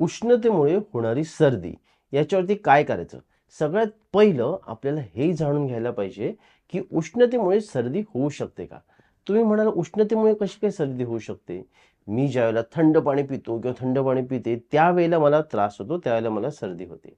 उष्णतेमुळे होणारी सर्दी. याच्यावरती काय करायचं? सगळ्यात पहिलं आपल्याला हे जाणून घ्यायला पाहिजे की उष्णतेमुळे सर्दी होऊ शकते का? तुम्ही म्हणाल उष्णतेमुळे कशी काय सर्दी होऊ शकते? मी ज्यावेळेला थंड पाणी पितो किंवा थंड पाणी पिते त्यावेळेला मला त्रास होतो त्यावेळेला मला सर्दी होते.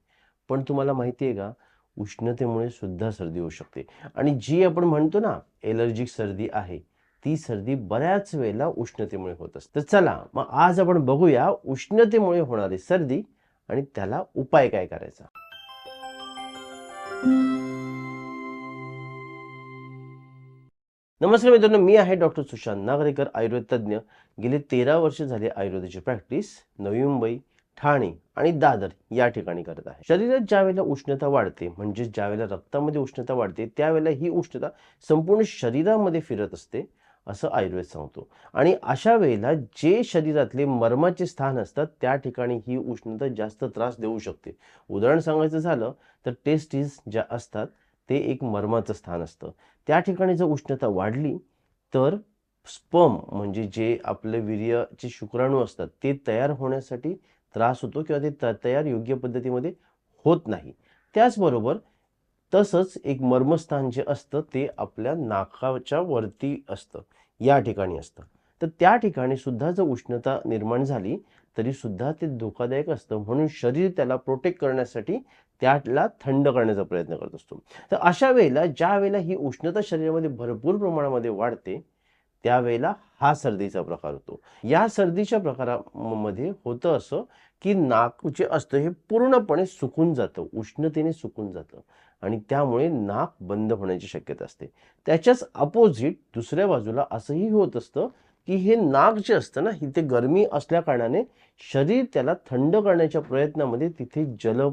पण तुम्हाला माहिती आहे का? उष्णतेमुळे सुद्धा सर्दी होऊ शकते. आणि जी आपण म्हणतो ना एलर्जिक सर्दी आहे. ती सर्दी बऱ्याच वेळेला उष्णतेमुळे होत असते. तर चला मग आज आपण बघूया उष्णतेमुळे होणारी सर्दी आणि त्याला उपाय काय करायचा? नमस्कार मित्रांनो मी आहे डॉक्टर सुशांत नागरेकर आयुर्वेद तज्ज्ञ गेले तेरा वर्ष झाले आयुर्वेदाची प्रॅक्टिस नवी मुंबई ठाणे आणि दादर या ठिकाणी करत आहे. शरीरात ज्या वेळेला उष्णता वाढते म्हणजे ज्या वेळेला रक्तामध्ये उष्णता वाढते त्यावेळेला ही उष्णता संपूर्ण शरीरामध्ये फिरत असते. असं आयुर्वेद सांगतो. आणि अशा वेळेला जे शरीरातले मर्माचे स्थान असतात त्या ठिकाणी ही उष्णता जास्त त्रास देऊ शकते. उदाहरण सांगायचं झालं तर टेस्टीज ज्या असतात ते एक मर्माचं स्थान असतं. त्या ठिकाणी जर उष्णता वाढली तर स्पम म्हणजे जे आपले वीर्याचे शुक्राणू असतात ते तयार होण्यासाठी त्रास होतो किंवा ते त- तयार योग्य पद्धतीमध्ये होत नाही. त्याचबरोबर तसंच एक मर्मस्थान जे असतं ते आपल्या नाकाच्या वरती असतं. या ठिकाणी असतं. तर त्या ठिकाणी सुद्धा जर उष्णता निर्माण झाली तरी सुद्धा ते धोकादायक असतं. म्हणून शरीर त्याला प्रोटेक्ट करण्यासाठी त्याला थंड करण्याचा प्रयत्न करत असतो. तर अशा वेळेला ज्या वेळेला ही उष्णता शरीरामध्ये भरपूर प्रमाणामध्ये वाढते त्यावेळेला हा सर्दीचा प्रकार होतो. या सर्दीच्या प्रकारामध्ये होतं असं की नाक जे असतं हे पूर्णपणे सुकून जातं. उष्णतेने सुकून जातं. आणि त्यामुळे नाक बंद होण्याची शक्यता असते. त्याच्याच अपोजिट दुसऱ्या बाजूला असंही होत असतं की हे नाक जे असतं ना इथे गरमी असल्या कारणाने शरीर त्याला थंड करण्याच्या प्रयत्नामध्ये तिथे जल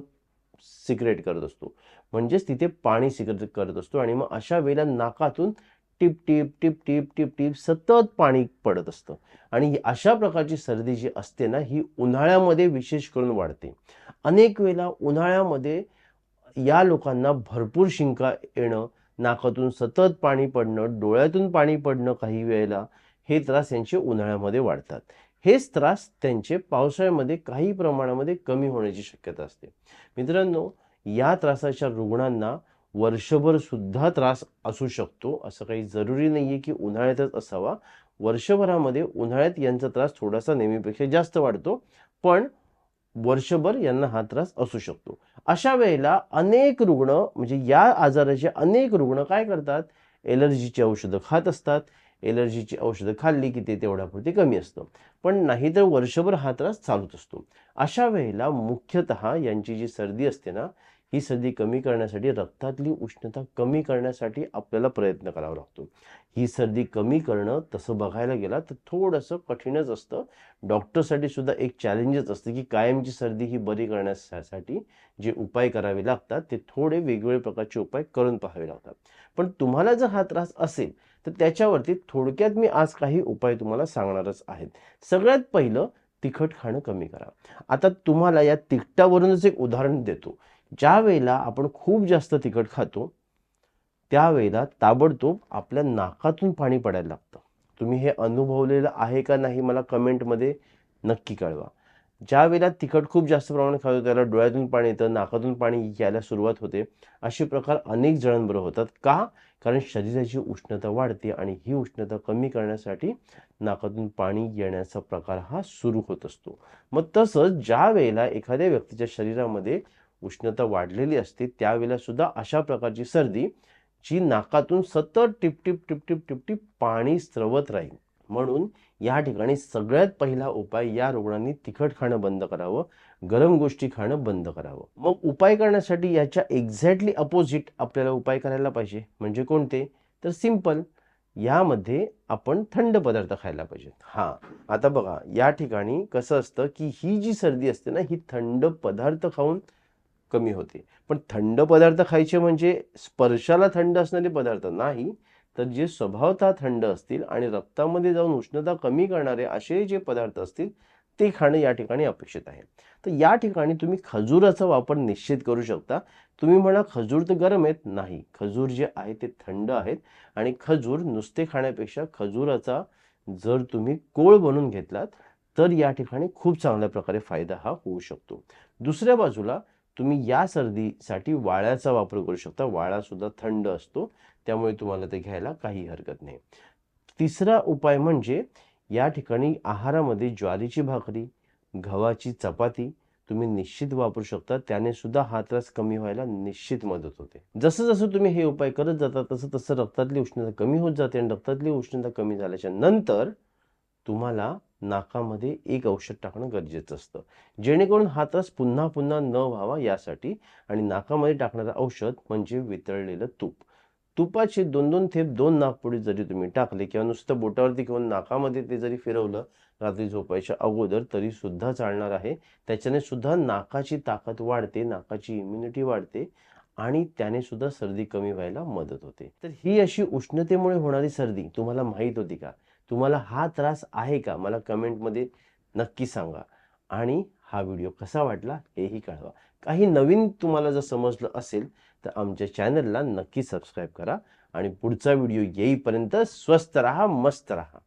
सिक्रेट करत असतो. म्हणजेच तिथे पाणी सिक्रेट करत असतो आणि मग अशा वेळेला नाकातून टिप टिप टिप टिप टिप टिप सतत पाणी पडत असतं. आणि ही अशा प्रकारची सर्दी जी असते ना ही उन्हाळ्यामध्ये विशेष करून वाढते. अनेक वेळेला उन्हाळ्यामध्ये या लोकांना भरपूर शिंका येणं नाकातून सतत पाणी पडणं डोळ्यातून पाणी पडणं काही वेळेला हे त्रास यांचे उन्हाळ्यामध्ये वाढतात. हेच त्रास त्यांचे पावसाळ्यामध्ये काही प्रमाणामध्ये कमी होण्याची शक्यता असते. मित्रांनो या त्रासाच्या रुग्णांना वर्षभर सुद्धा त्रास असू शकतो असं काही जरुरी नाही आहे की उन्हाळ्यातच असावा. वर्षभरामध्ये उन्हाळ्यात यांचा त्रास थोडासा नेहमीपेक्षा जास्त वाढतो पण वर्षभर यांना हा त्रास असू शकतो. अशा वेळेला अनेक रुग्ण म्हणजे या आजाराचे अनेक रुग्ण काय करतात? एलर्जीची औषधं खात असतात. एलर्जीची औषधं खाल्ली की ते तेवढ्यापुरते कमी असतं. पण नाहीतर वर्षभर हा त्रास चालूच असतो. अशा वेळेला मुख्यतः यांची जी सर्दी असते ना ही सर्दी कमी करण्यासाठी रक्तातली उष्णता कमी करण्यासाठी आपल्याला प्रयत्न करावा लागतो. ही सर्दी कमी करणं तसं बघायला गेला तर थोडंसं कठीणच असतं. डॉक्टरसाठी सुद्धा एक चॅलेंजच असतं की कायमची सर्दी ही बरी करण्यासाठी जे उपाय करावे लागतात ते थोडे वेगवेगळे प्रकारचे उपाय करून पाहावे लागतात. पण तुम्हाला जर हा त्रास असेल तर त्याच्यावरती थोडक्यात मी आज काही उपाय तुम्हाला सांगणारच आहेत. सगळ्यात पहिलं तिखट खाणं कमी करा. आता तुम्हाला या तिखटावरूनच एक उदाहरण देतो. ज्या वेळेला आपण खूप जास्त तिखट खातो त्यावेळेला ताबडतोब आपल्या नाकातून पाणी पडायला लागतं. तुम्ही हे अनुभवलेलं आहे का नाही मला कमेंटमध्ये नक्की कळवा. ज्या वेळेला तिखट खूप जास्त प्रमाणात खातो त्याला डोळ्यातून पाणी येतं नाकातून पाणी यायला सुरुवात होते. असे प्रकार अनेक जणांबरोबर होतात. का? कारण शरीराची उष्णता वाढते आणि ही उष्णता कमी करण्यासाठी नाकातून पाणी येण्याचा प्रकार हा सुरू होत असतो. मग तसंच ज्या वेळेला एखाद्या व्यक्तीच्या शरीरामध्ये उष्णता वाढलेली असते त्यावेळेला सुद्धा अशा प्रकारची सर्दी जी नाकातून सतत टिपटिप टिपटिप टिपटिप पाणी स्रवत राहील. म्हणून या ठिकाणी सगळ्यात पहिला उपाय या रुग्णांनी तिखट खाणं बंद करावं गरम गोष्टी खाणं बंद करावं. मग उपाय करण्यासाठी याच्या एक्झॅक्टली अपोजिट आपल्याला उपाय करायला पाहिजे. म्हणजे कोणते? तर सिंपल यामध्ये आपण थंड पदार्थ खायला पाहिजे हा. आता बघा या ठिकाणी कसं असतं की ही जी सर्दी असते ना ही थंड पदार्थ खाऊन कमी होते. पण थंड पदार्थ खायचे म्हणजे स्पर्शाला थंड असणारे पदार्थ नाही तर जे स्वभावतः थंड असतील आणि रक्तामध्ये जाऊन उष्णता कमी करणारे असे जे पदार्थ असतील ते खाणं या ठिकाणी अपेक्षित आहे. तर या ठिकाणी तुम्ही खजुराचा वापर निश्चित करू शकता. तुम्ही म्हणा खजूर तर गरम आहेत. नाही खजूर जे आहे ते थंड आहेत आणि खजूर नुसते खाण्यापेक्षा खजुराचा जर तुम्ही कोळ बनवून घेतलात तर या ठिकाणी खूप चांगल्या प्रकारे फायदा हा होऊ शकतो. दुसऱ्या बाजूला तुम्ही या सर्दीसाठी वाळ्याचा वापर करू शकता. वाळासुद्धा थंड असतो. त्यामुळे तुम्हाला ते घ्यायला काही हरकत नाही. तिसरा उपाय म्हणजे या ठिकाणी आहारामध्ये ज्वारीची भाकरी गव्हाची चपाती तुम्ही निश्चित वापरू शकता. त्याने सुद्धा हा त्रास कमी व्हायला निश्चित मदत होते. जसं जसं तुम्ही हे उपाय करत जाता तसं तसं रक्तातली उष्णता कमी होत जाते आणि रक्तातली उष्णता कमी झाल्याच्यानंतर तुम्हाला नाकामध्ये एक औषध टाकणं गरजेचं असतं. जेणेकरून हा त्रास पुन्हा पुन्हा न व्हावा यासाठी आणि नाकामध्ये टाकणारं औषध म्हणजे वितळलेलं तूप. तुपाचे दोन दोन थेंब दोन नागपुडी जरी तुम्ही टाकले किंवा नुसतं बोटावरती किंवा नाकामध्ये ते जरी फिरवलं रात्री झोपायच्या अगोदर तरी सुद्धा चालणार आहे. त्याच्याने सुद्धा नाकाची ताकद वाढते नाकाची इम्युनिटी वाढते आणि त्याने सुद्धा सर्दी कमी व्हायला मदत होते. तर ही अशी उष्णतेमुळे होणारी सर्दी तुम्हाला माहीत होती का? तुम्हाला हा त्रास आहे का? मला कमेंटमध्ये नक्की सांगा. आणि हा व्हिडिओ कसा वाटला हेही कळवा. काही नवीन तुम्हाला जर समजलं असेल तर आमच्या चॅनलला नक्की सबस्क्राईब करा. आणि पुढचा व्हिडिओ येईपर्यंत स्वस्त राहा मस्त राहा.